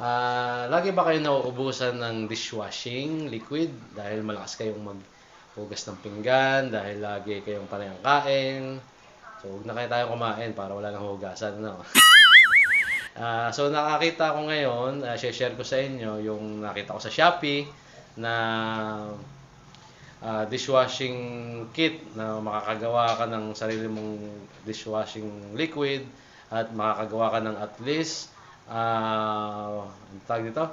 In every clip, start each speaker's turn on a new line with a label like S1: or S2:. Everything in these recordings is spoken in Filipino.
S1: Ah, lagi ba kayo nauubusan ng dishwashing liquid dahil malakas kayong maghugas ng pinggan, dahil lagi kayong parehang kain. So, huwag na kayo tayo kumain para wala nang hugasan, no? Ah, so nakakita ko ngayon, uh, share ko sa inyo yung nakita ko sa Shopee na ah, dishwashing kit na makakagawa ka ng sarili mong dishwashing liquid at makakagawa ka ng at least ah ang tawag dito?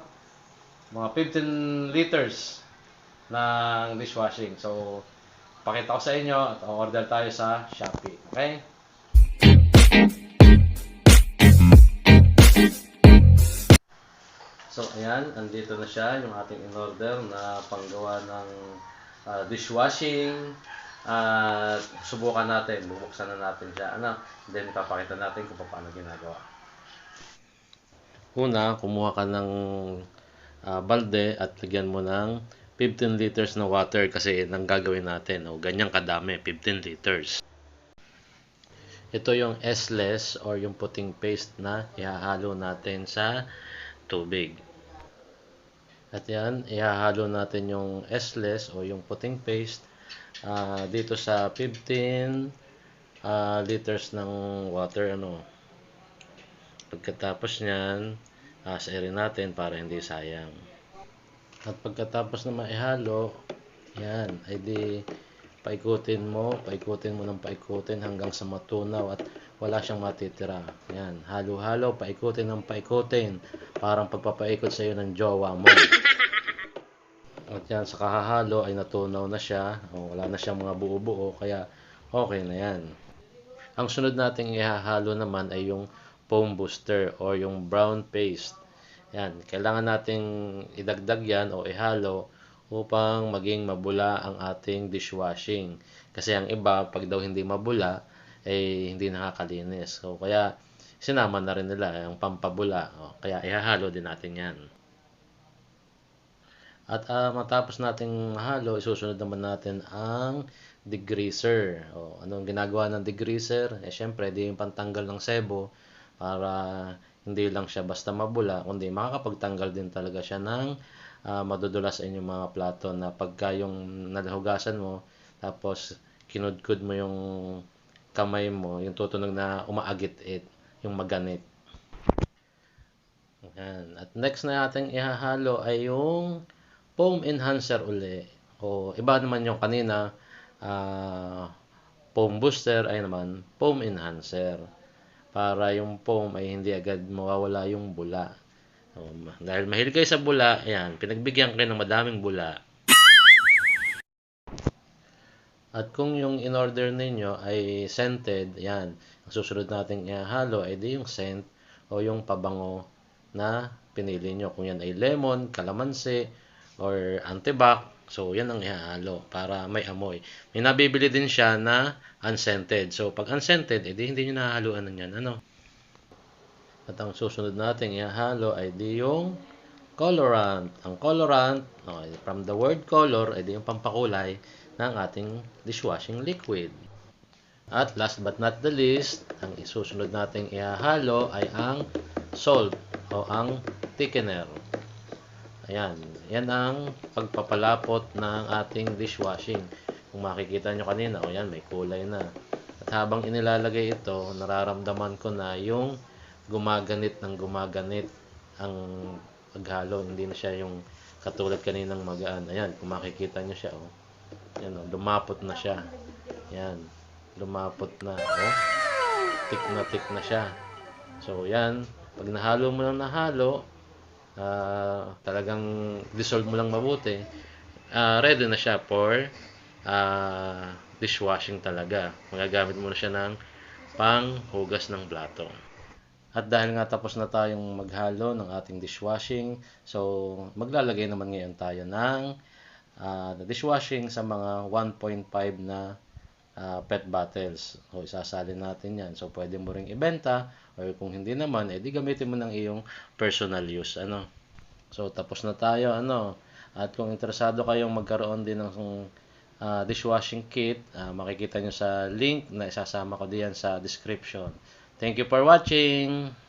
S1: Mga 15 liters ng dishwashing. So, pakita ko sa inyo at order tayo sa Shopee. Okay? So, ayan, andito na siya, yung ating in-order na panggawa ng ah, dishwashing. At subukan natin, bubuksan na natin siya. Ano? Then, papakita natin kung paano ginagawa. Una, kumuha ka ng ah, balde at lagyan mo ng 15 liters na water kasi nang gagawin natin. O, ganyang kadami, 15 liters. Ito yung S-less or yung puting paste na ihahalo natin sa tubig. At yan, ihahalo natin yung S-less o yung puting paste ah, dito sa 15 ah, liters ng water. Ano. Pagkatapos niyan, uh, sairin natin para hindi sayang. At pagkatapos na maihalo, yan, ay di paikutin mo, paikutin mo ng paikutin hanggang sa matunaw at wala siyang matitira. Yan, halo-halo, paikutin ng paikutin. Parang pagpapaikot sa iyo ng jowa mo. At yan, sa kahahalo ay natunaw na siya. O, wala na siyang mga buo-buo, kaya okay na yan. Ang sunod nating ihahalo naman ay yung foam booster or yung brown paste. Yan, kailangan nating idagdag yan o ihalo upang maging mabula ang ating dishwashing. Kasi ang iba, pag daw hindi mabula, eh hindi nakakalinis. So, kaya sinama na rin nila yung pampabula. O, kaya ihahalo din natin yan. At ah, matapos nating mahalo, isusunod naman natin ang degreaser. O, anong ginagawa ng degreaser? Eh, syempre, di yung pantanggal ng sebo para hindi lang siya basta mabula, kundi makakapagtanggal din talaga siya ng ah, madudulas sa inyong mga plato na pagka yung nalahugasan mo, tapos kinudkud mo yung kamay mo, yung tutunog na umaagit-it, yung maganit. Yan. At next na natin ihahalo ay yung foam enhancer uli. O iba naman yung kanina, ah, foam booster ay naman foam enhancer. Para yung foam ay hindi agad mawawala yung bula. O, dahil mahilig kayo sa bula, ayan, pinagbigyan kayo ng madaming bula. At kung yung in-order ninyo ay scented, yan, ang susunod natin ihahalo ay di yung scent o yung pabango na pinili nyo. Kung yan ay lemon, kalamansi, or antibac, so yan ang ihahalo para may amoy. May nabibili din siya na unscented. So pag unscented, edi hindi nyo nahaluan ng yan. Ano? At ang susunod natin ihahalo ay di yung colorant. Ang colorant, okay, from the word color, ay di yung pampakulay ng ating dishwashing liquid. At last but not the least, ang isusunod nating ihahalo ay ang salt o ang thickener. Ayan, yan ang pagpapalapot ng ating dishwashing. Kung makikita nyo kanina, o yan, may kulay na. At habang inilalagay ito, nararamdaman ko na yung gumaganit ng gumaganit ang paghalo. Hindi na siya yung katulad kaninang magaan. Ayan, kung makikita nyo siya, oh. Yan, oh, lumapot na siya. Yan, lumapot na. Oh, tik na tik na siya. So, yan, pag nahalo mo lang nahalo, ah, talagang dissolve mo lang mabuti, ah, ready na siya for ah, dishwashing talaga. Magagamit mo na siya ng panghugas ng plato. At dahil nga tapos na tayong maghalo ng ating dishwashing, so maglalagay naman ngayon tayo ng ah, dishwashing sa mga 1.5 na ah, PET bottles. So isasalin natin yan. So pwede mo ring ibenta or kung hindi naman, edi gamitin mo ng iyong personal use. Ano? So tapos na tayo. Ano? At kung interesado kayong magkaroon din ng ah, dishwashing kit, ah, makikita nyo sa link na isasama ko diyan sa description. Thank you for watching!